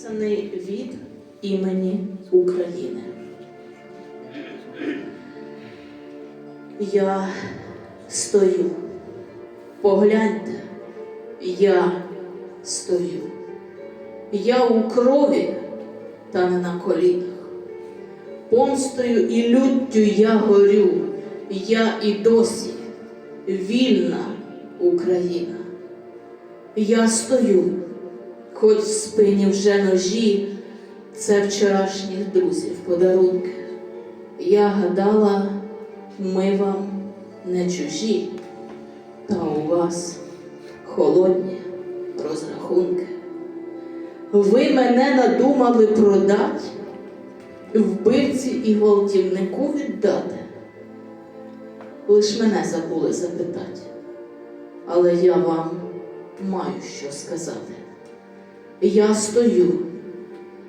написаний від імені України. Я стою. Погляньте, я стою. Я у крові та не на колінах. Помстою і люттю я горю, я і досі вільна Україна. Я стою, хоч в спині вже ножі, це вчорашніх друзів подарунки. Я гадала, ми вам не чужі, та у вас холодні розрахунки. Ви мене надумали продать, вбивці і гвалтівнику віддати. Лиш мене забули запитати, але я вам маю що сказати. Я стою,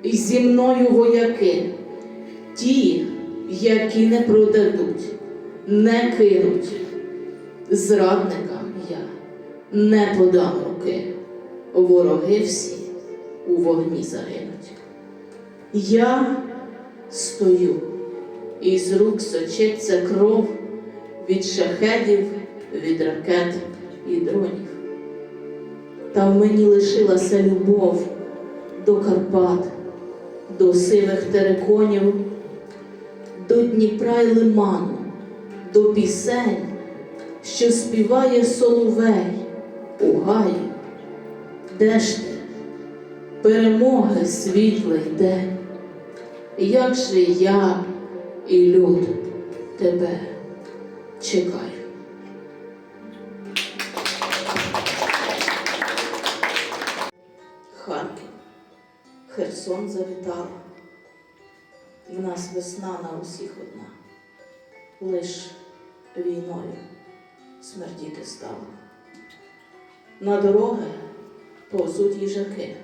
і зі мною вояки, ті, які не продадуть, не кинуть. Зрадникам я не подам руки, вороги всі у вогні загинуть. Я стою, і з рук сочиться кров від шахедів, від ракет і дронів. Та в мені лишилася любов до Карпат, до сивих тереконів, до Дніпра й лиману, до пісень, що співає соловей у гаї. Де ж ти, перемоги світлий день, як же я і люд тебе чекаю. Херсон завітала. В нас весна на усіх одна, лиш війною смердіти стала. На дороги повзуть їжаки,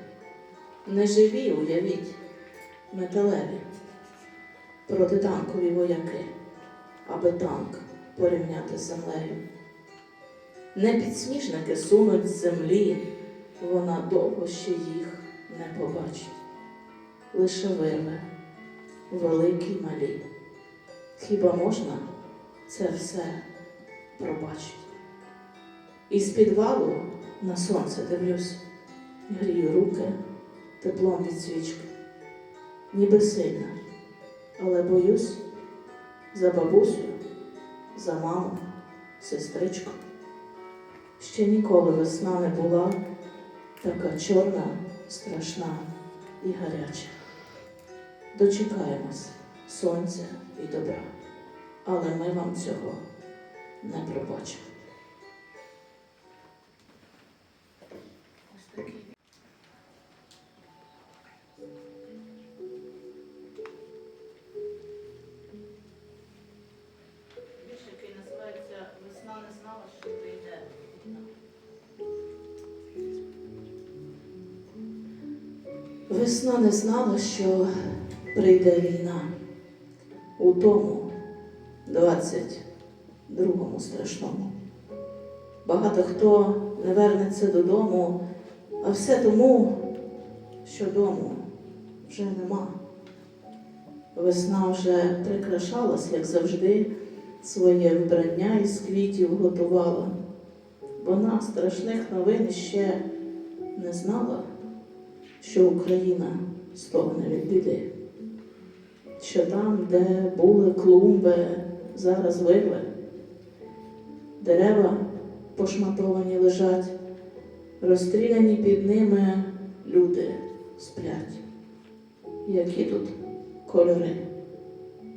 неживі, уявіть, металеві, протитанкові вояки, аби танк порівняти з землею. Не підсніжники сунуть з землі, вона довго ще їх не побачить. Лише вирве, великі малі. Хіба можна це все пробачить? Із підвалу на сонце дивлюсь, грію руки теплом від свічки, ніби сильна, але боюсь за бабусю, за маму, сестричку. Ще ніколи весна не була така чорна, страшна і гаряча. Дочекаємось сонця і добра, але ми вам цього не пробачимо. Весна не знала, що прийде війна. У тому 22-му страшному. Багато хто не вернеться додому, а все тому, що дому вже нема. Весна вже прикрашалась, як завжди, своє вбрання із квітів готувала. Вона страшних новин ще не знала, що Україна стогне від біди, що там, де були клумби, зараз вирви, дерева пошматовані лежать, розстріляні під ними люди сплять. Які тут кольори,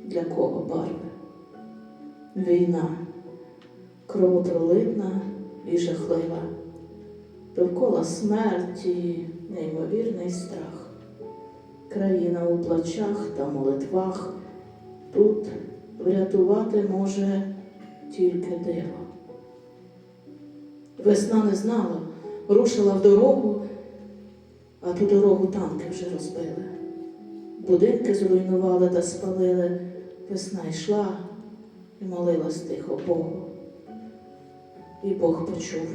для кого барви? Війна. Кровопролитна і жахлива, довкола смерті, неймовірний страх, країна у плачах та молитвах, тут врятувати може тільки диво. Весна не знала, рушила в дорогу, а ту дорогу танки вже розбили. Будинки зруйнували та спалили, весна йшла і молилась тихо Богу. І Бог почув,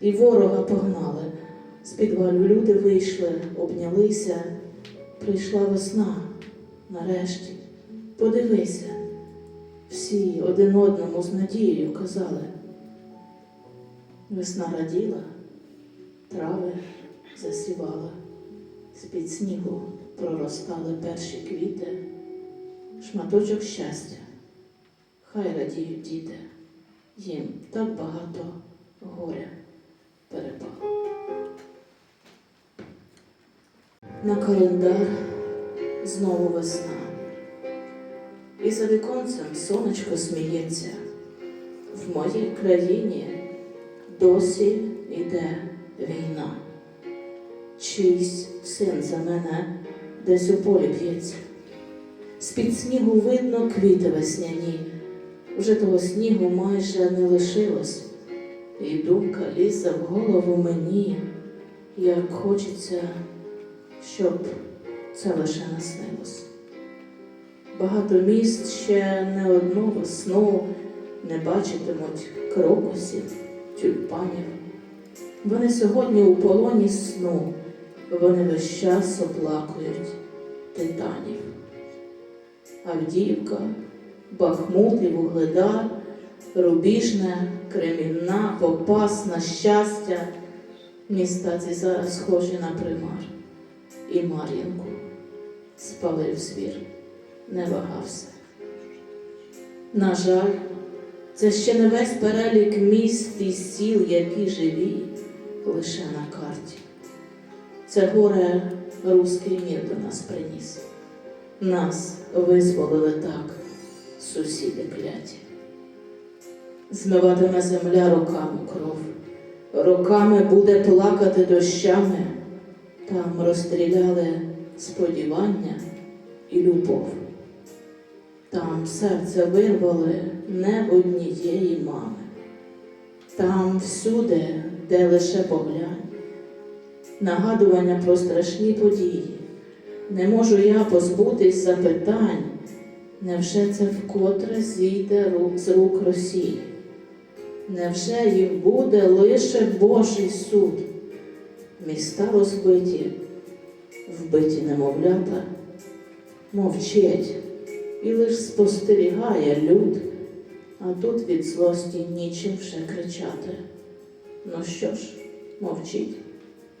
і ворога погнали, З підвалу люди вийшли, обнялися. Прийшла весна. Нарешті. Подивися. Всі один одному з надією казали. Весна раділа, трави засівала, з-під снігу проростали перші квіти, шматочок щастя. Хай радіють діти, їм так багато горя перепало. На календар знову весна. І за віконцем сонечко сміється. В моїй країні досі йде війна. Чийсь син за мене десь у полі б'ється. З-під снігу видно квіти весняні. Вже того снігу майже не лишилось. І думка лізе в голову мені, як хочеться, щоб це лише наснилось. Багато міст ще не одну весну не бачитимуть крокусів, тюльпанів. Вони сьогодні у полоні сну, вони весь час оплакують титанів. Авдіївка, Бахмут і Вугледар, Рубіжне, Кремінна, Попасна, щастя. Міста ці зараз схожі на примар. І Мар'їнку спалив звір, не вагався. На жаль, це ще не весь перелік міст і сіл, які живі лише на карті. Це горе руський мір до нас приніс. Нас визволили так, сусіди кляті. Змиватиме земля роками кров, роками буде плакати дощами. Там розстріляли сподівання і любов. Там серце вирвали не однієї мами. Там всюди, де лише поглянь, нагадування про страшні події. Не можу я позбутись запитань, невже це вкотре зійде рук з рук Росії? Невже їм буде лише Божий суд? Міста розбиті, вбиті немовлята, мовчить і лиш спостерігає люд, а тут від злості нічим вже кричати. Ну що ж, мовчіть,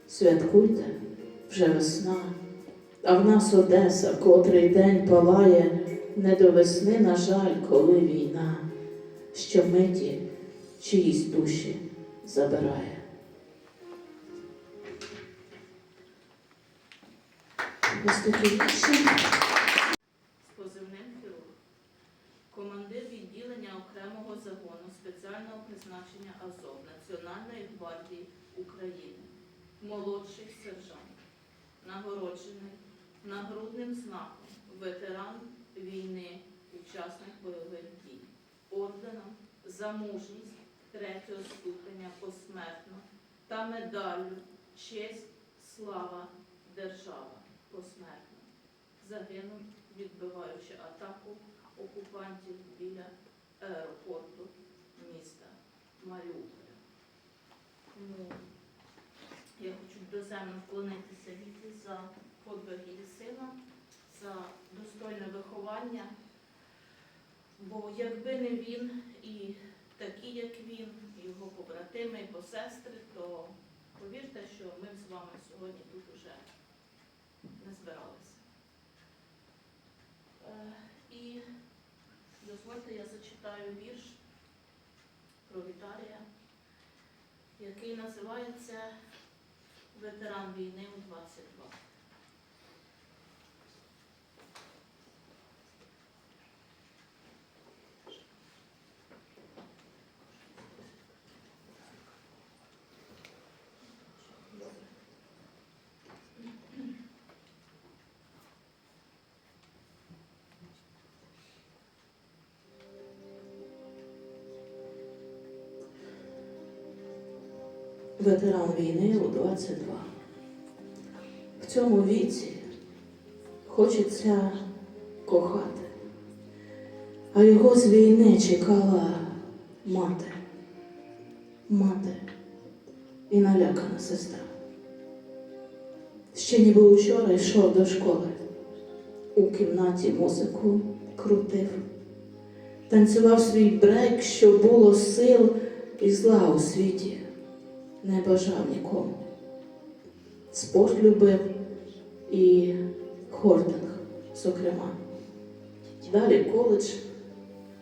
святкуйте, вже весна, а в нас Одеса, котрий день палає, не до весни, на жаль, коли війна, що миті чиїсь душі забирає. З позивним хірург. Командир відділення окремого загону спеціального призначення Азов Національної гвардії України. Молодший сержант. Нагороджений нагрудним знаком ветеран війни, учасник бойових дій, орденом за мужність третього ступеня посмертно та медаллю честь, слава, держава посмертно. Загинув, відбиваючи атаку окупантів біля аеропорту міста Маріуполя. Тому я хочу доземно вклонитися Віті за подвиг її сина, за достойне виховання. Бо якби не він і такі, як він, його побратими і посестри, то повірте, що ми з вами сьогодні тут уже не збиралися. Е, І дозвольте, я зачитаю вірш про Віталія, який називається Ветеран війни у 22. Ветеран війни у 22. В цьому віці хочеться кохати, а його з війни чекала мати, мати і налякана сестра. Ще ніби учора йшов до школи. У кімнаті музику крутив, танцював свій брейк, що було сил і зла у світі, не бажав нікому. Спорт любив і хординг, зокрема. Далі коледж,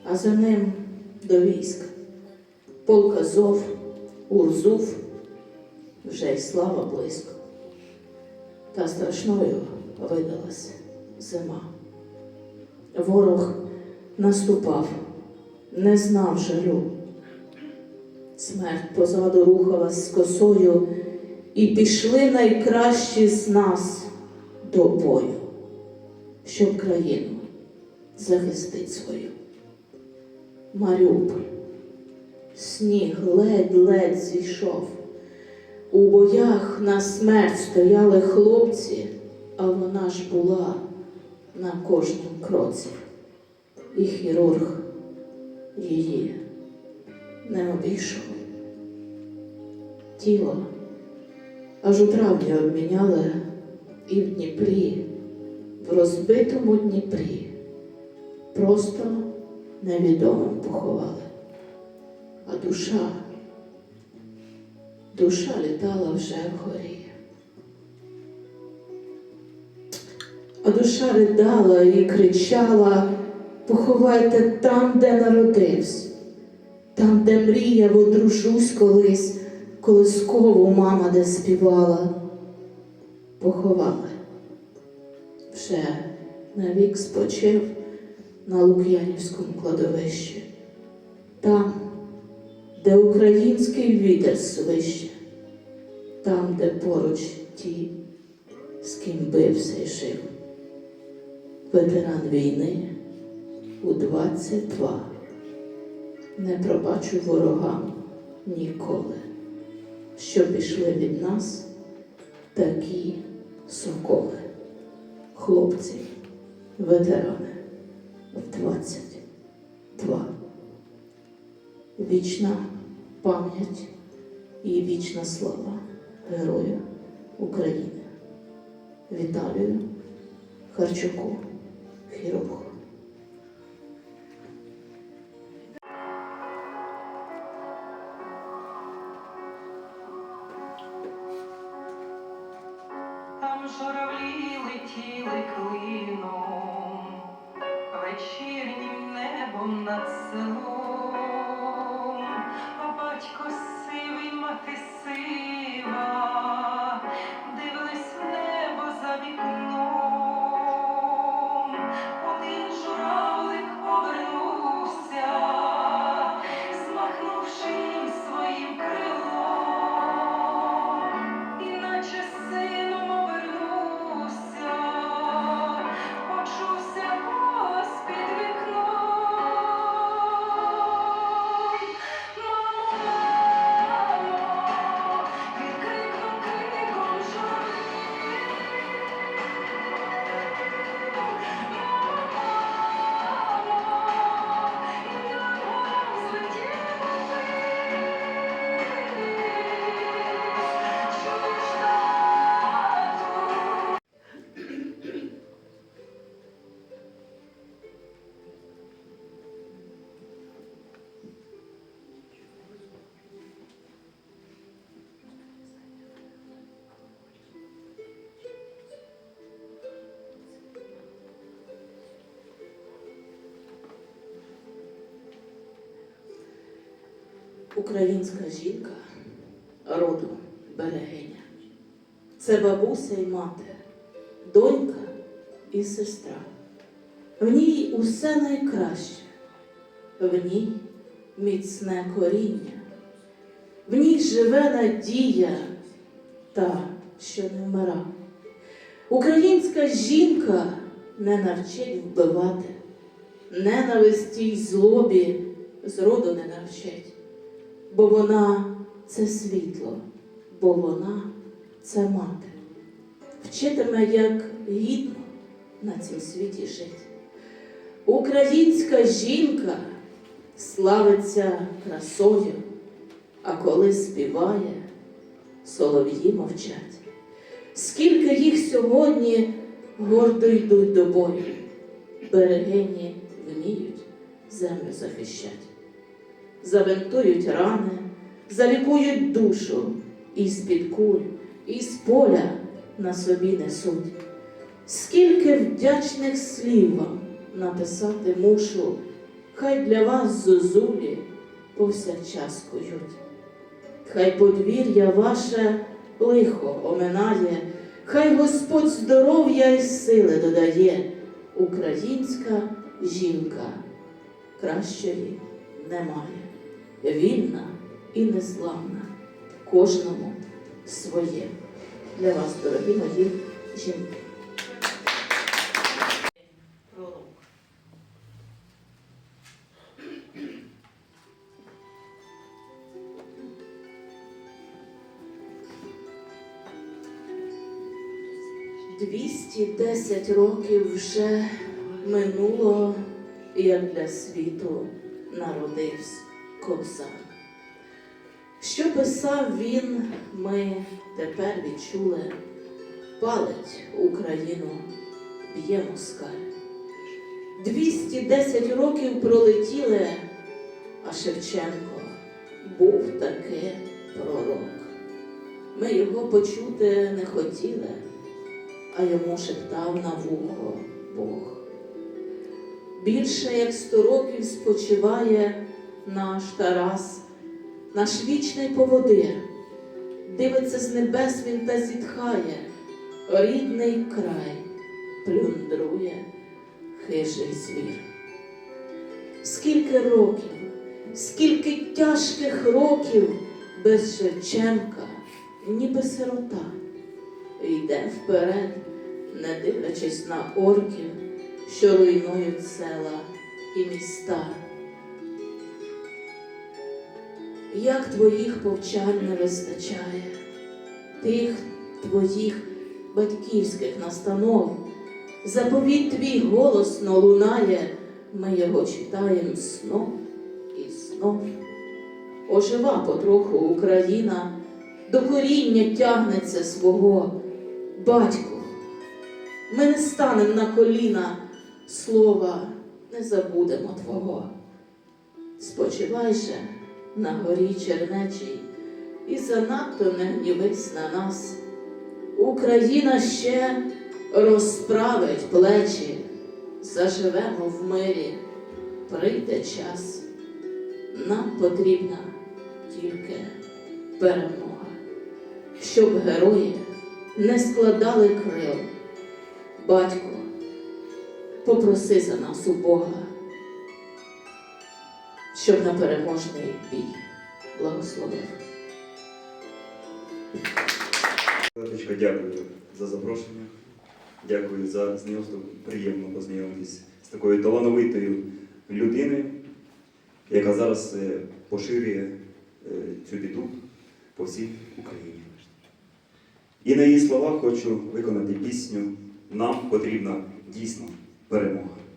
а за ним до військ. Полк Азов, Урзув, вже й слава близько. Та страшною видалась зима. Ворог наступав, не знав жалю. Смерть позаду рухалась з косою, і пішли найкращі з нас до бою, щоб країну захистить свою. Маріуполь, сніг ледь-ледь зійшов. У боях на смерть стояли хлопці, а вона ж була на кожному кроці. І хірург її не обійшов. Тіло аж у травні обміняли і в Дніпрі, в розбитому Дніпрі, просто невідомим поховали. А душа душа літала вже вгорі. А душа ридала і кричала, поховайте там, де народився, там, де мріяв, одружусь колись, колискову мама де співала. Поховали. Вже навік спочив на Лук'янівському кладовищі. Там, де український вітер свище, там, де поруч ті, з ким бився і жив, ветеран війни у 22 не пробачу ворогам ніколи, що пішли від нас такі соколи, хлопці, ветерани в 22 вічна пам'ять і вічна слава Герою України. Віталію Харчуку, хірургу. Українська жінка роду берегиня. Це бабуся і мати, донька і сестра. В ній усе найкраще, в ній міцне коріння, в ній живе надія, та, що не вмира. Українська жінка не навчить вбивати, ненависті й злобі зроду не навчить бо вона це світло, бо вона це мати. Вчитиме, як гідно на цім світі жити. Українська жінка славиться красою, а коли співає, солов'ї мовчать. скільки їх сьогодні гордо йдуть до бою. Берегині вміють землю захищать, забинтують рани, залікують душу, і з-під куль, і з поля на собі несуть. Скільки вдячних слів вам написати мушу, хай для вас зозулі повсякчас кують. Хай подвір'я ваше лихо оминає, хай Господь здоров'я й сили додає. Українська жінка кращої немає, вільна і незламна, кожному своє. Для вас, дорогі мої жінки. Двісті десять років вже минуло, як для світу народився кобзар. Що писав він, ми тепер відчули, палить Україну, б'є москаль. Двісті десять років пролетіли, а Шевченко був таки пророк. Ми його почути не хотіли, а йому шептав на вухо Бог. Більше як сто років спочиває наш Тарас, наш вічний поводир. Дивиться з небес він та зітхає, рідний край плюндрує хижий звір. Скільки років, скільки тяжких років без Шевченка, ніби сирота, йде вперед, не дивлячись на орків, що руйнують села і міста. Як твоїх повчань не вистачає, тих твоїх батьківських настанов, заповідь твій голосно лунає, ми його читаєм знов і знов. Ожива потроху Україна, до коріння тягнеться свого. Батьку, ми не станем на коліна, слова не забудемо Твого. Спочивай же на горі чернечій і занадто не гнівись на нас. Україна ще розправить плечі, заживемо в мирі, прийде час. Нам потрібна тільки перемога, щоб герої не складали крил. Батько, попроси за нас у Бога, щоб на переможний бій благословив. Дякую за запрошення. Дякую за знайомство. Приємно познайомитись з такою талановитою людиною, яка зараз е, поширює е, цю біду по всій Україні. І на її слова хочу виконати пісню Нам потрібна дійсно перемога.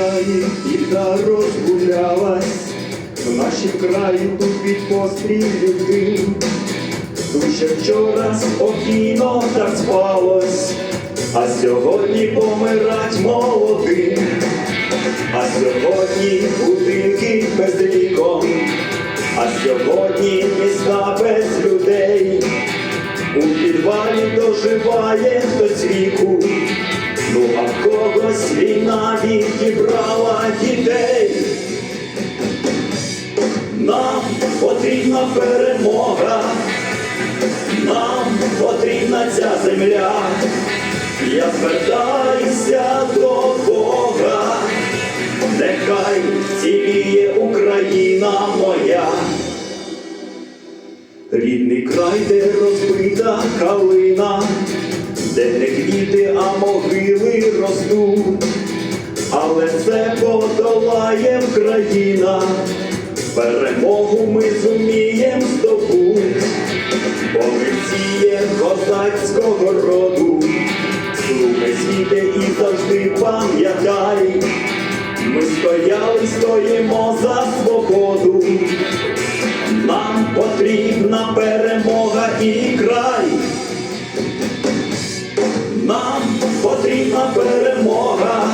Краї біда розгулялась, в нашім краї тут від пострілів дим. Ще вчора спокійно так спалось, а сьогодні помирать молодим, а сьогодні будинки без ліком, а сьогодні міста без людей. У підвалі доживає хтось віку, ну а в когось війна відібрала дітей. Нам потрібна перемога, нам потрібна ця земля. Я звертаюся до Бога, нехай ціліє Україна моя. Рідний край, де розбита калина, де не квіти, а могили ростуть, але це подолає Україна, перемогу ми зумієм здобути, бо ми всі є козацького роду, слухай світе і завжди пам'ятай, Ми стояли, стоїмо за свободу. Нам потрібна перемога і край. Потрібна перемога.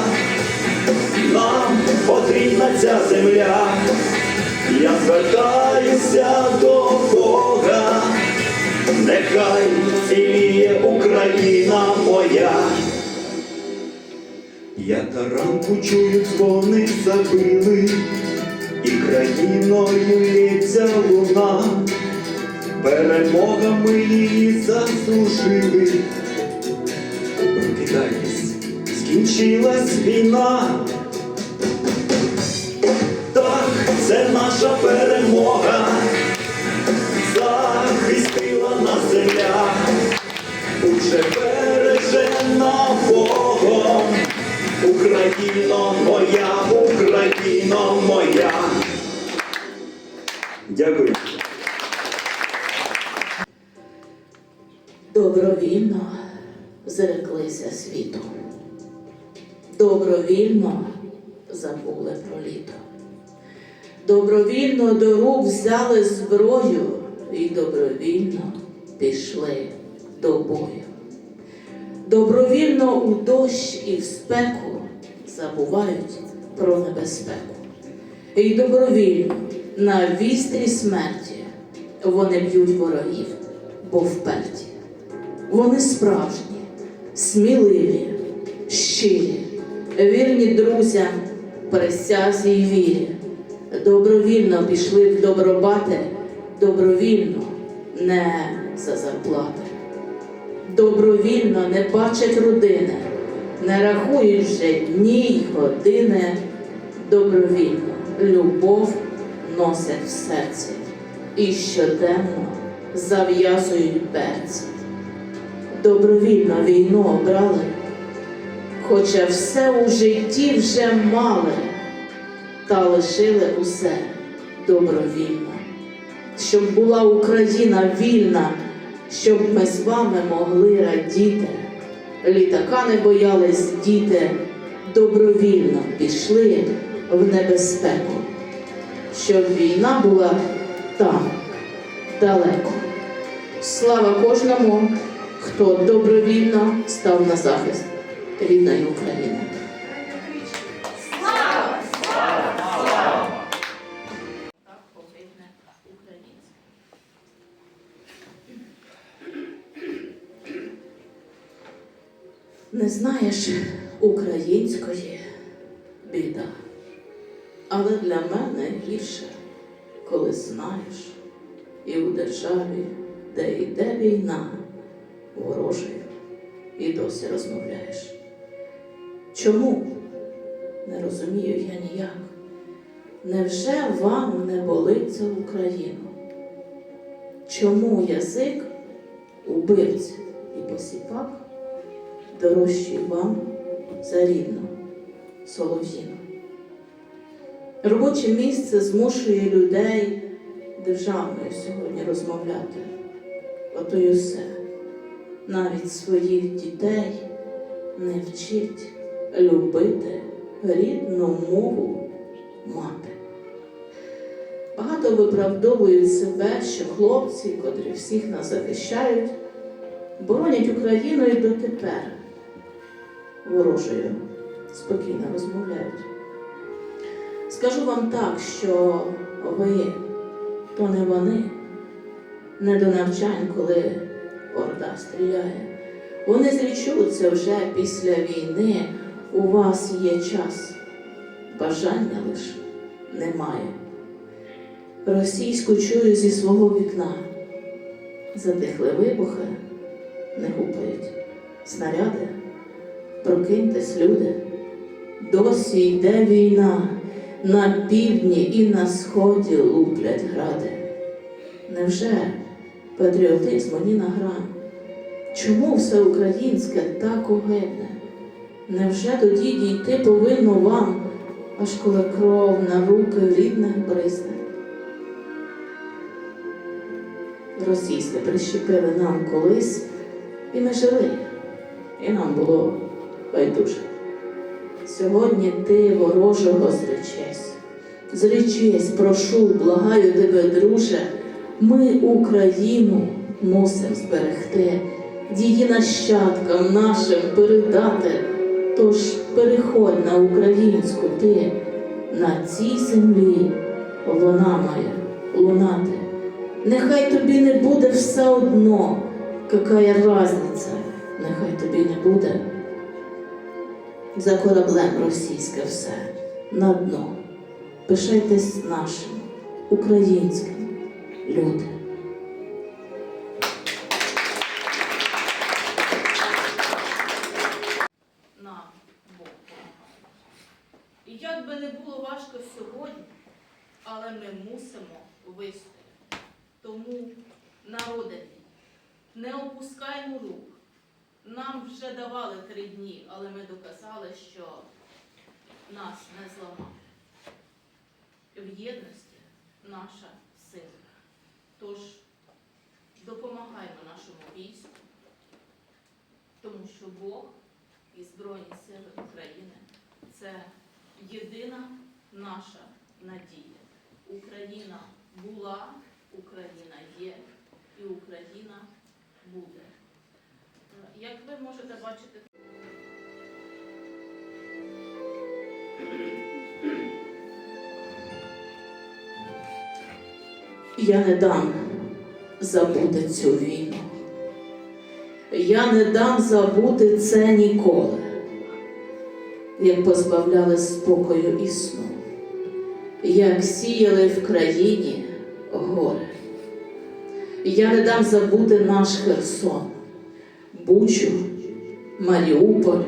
Нам потрібна ця земля. Я звертаюся до Бога. Нехай ціліє Україна моя. Я таранку чую, дзвони забили, і країною лється луна. Перемога ми її заслужили. Прокидайтесь, скінчилась війна. Так, це наша перемога. Захистила нас земля, уже бережена Богом. Україно моя, Україно моя. Дякую. Добровільно зреклися світу. Добровільно забули про літо. Добровільно до рук взяли зброю і добровільно пішли до бою. Добровільно у дощ і в спеку забувають про небезпеку. І добровільно на вістрі смерті вони б'ють ворогів, бо вперті. Вони справжні, сміливі, щирі, вірні друзям, присязі й вірі. Добровільно пішли в добробати, добровільно не за зарплати. Добровільно не бачать родини, не рахують вже дні й години. Добровільно любов носять в серці і щоденно зав'язують берці добровільно війну обрали, хоча все у житті вже мали, та лишили усе добровільно, щоб була Україна вільна, щоб ми з вами могли радіти. Літака не боялись діти, добровільно пішли в небезпеку, щоб війна була там, далеко. Слава кожному, хто добровільно став на захист рідної України. Українське. Не знаєш української біда, але для мене гірше, коли знаєш, і у державі, де йде війна, ворожою, і досі розмовляєш. Чому? Не розумію я ніяк. Невже вам не болить за Україну? Чому язик убивць і посіпак дорожчий вам за рідну солов'їну? Робоче місце змушує людей державною сьогодні розмовляти. Ото й усе. Навіть своїх дітей не вчить любити рідну мову мати. Багато виправдовують себе, що хлопці, котрі всіх нас захищають, боронять Україну і дотепер ворожою спокійно розмовляють. Скажу вам так, що ви то не вони, не до навчань, коли орда стріляє. Вони зрічуться вже після війни. У вас є час, бажання лиш немає. Російську чую зі свого вікна. Затихли вибухи, не гупають снаряди. Прокиньтесь, люди, досі йде війна. На півдні і на сході луплять гради. Невже патріотизму ні на грам? Чому все українське так огидне? Невже тоді дійти повинно вам, аж коли кров на руки рідних бризне? Російське прищепили нам колись, і ми жили, і нам було байдуже. Сьогодні ти ворожого зречись. Зречись, прошу, благаю тебе, друже, ми Україну мусимо зберегти, її нащадкам нашим передати. Тож переходь на українську ти, на цій землі вона має лунати. Нехай тобі не буде все одно, какая разниця, нехай тобі не буде за кораблем російське все на дно. Пишайтесь нашим, українським, люди. Би не було важко сьогодні, але ми мусимо вистояти. Тому, народи, не опускаймо рук. Нам вже давали три дні, але ми доказали, що нас не зламати. В єдності наша сила. Тож допомагаймо нашому війську, тому що Бог і Збройні Сили України це єдина наша надія. Україна була, Україна є і Україна буде. Е, Як ви можете бачити, Я не дам забути цю війну. Я не дам забути це ніколи, як позбавляли спокою і сну, як сіяли в країні горе. Я не дам забути наш Херсон, Бучу, Маріуполь,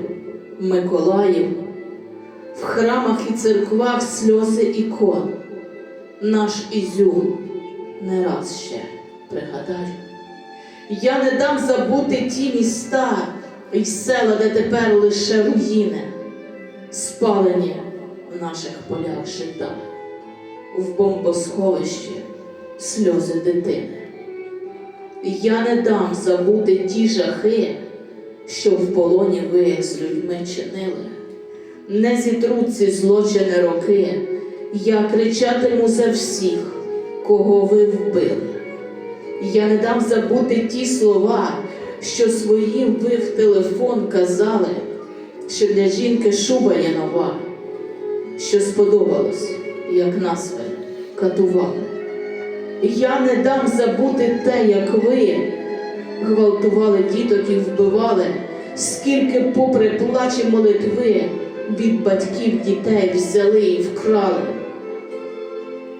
Миколаїв, в храмах і церквах сльози ікон, наш Ізюм не раз ще пригадаю. Я не дам забути ті міста і села, де тепер лише руїни, спалені в наших полях жита, в бомбосховищі сльози дитини. Я не дам забути ті жахи, що в полоні ви з людьми чинили. Не зітруть ці злочини роки, я кричатиму за всіх, кого ви вбили. Я не дам забути ті слова, що своїм ви в телефон казали, що для жінки шуба є нова, що сподобалось, як нас ви катували. Я не дам забути те, як ви гвалтували діток і вбивали, скільки, попри плач і молитви, від батьків дітей взяли і вкрали.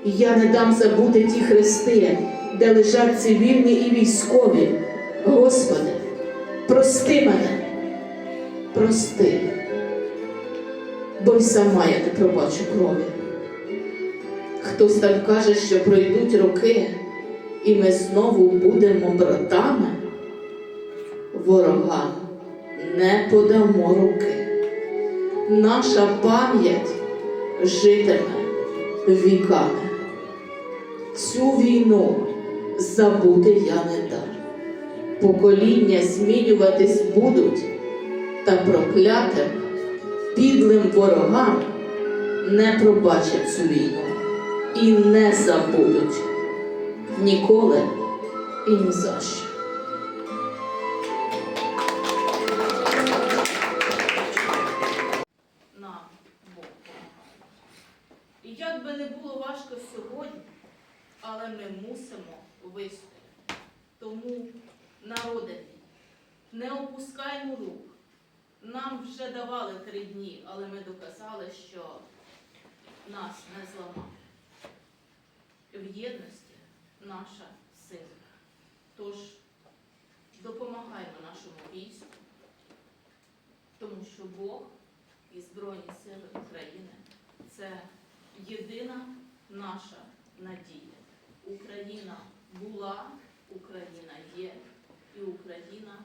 Я не дам забути ті хрести, де лежать цивільні і військові. Господи, прости мене, прости, бо й сама я не пробачу крові. Хтось там каже, що пройдуть роки, і ми знову будемо братами. Ворогам не подамо руки. Наша пам'ять житиме віками. Цю війну забути я не дам. Покоління змінюватись будуть, та проклятим, підлим ворогам не пробачать цю війну і не забудуть ніколи і ні за що. Давали три дні, але ми доказали, що нас не зламати. В єдності наша сила. Тож допомагаймо нашому війську, тому що Бог і Збройні Сили України це єдина наша надія. Україна була, Україна є і Україна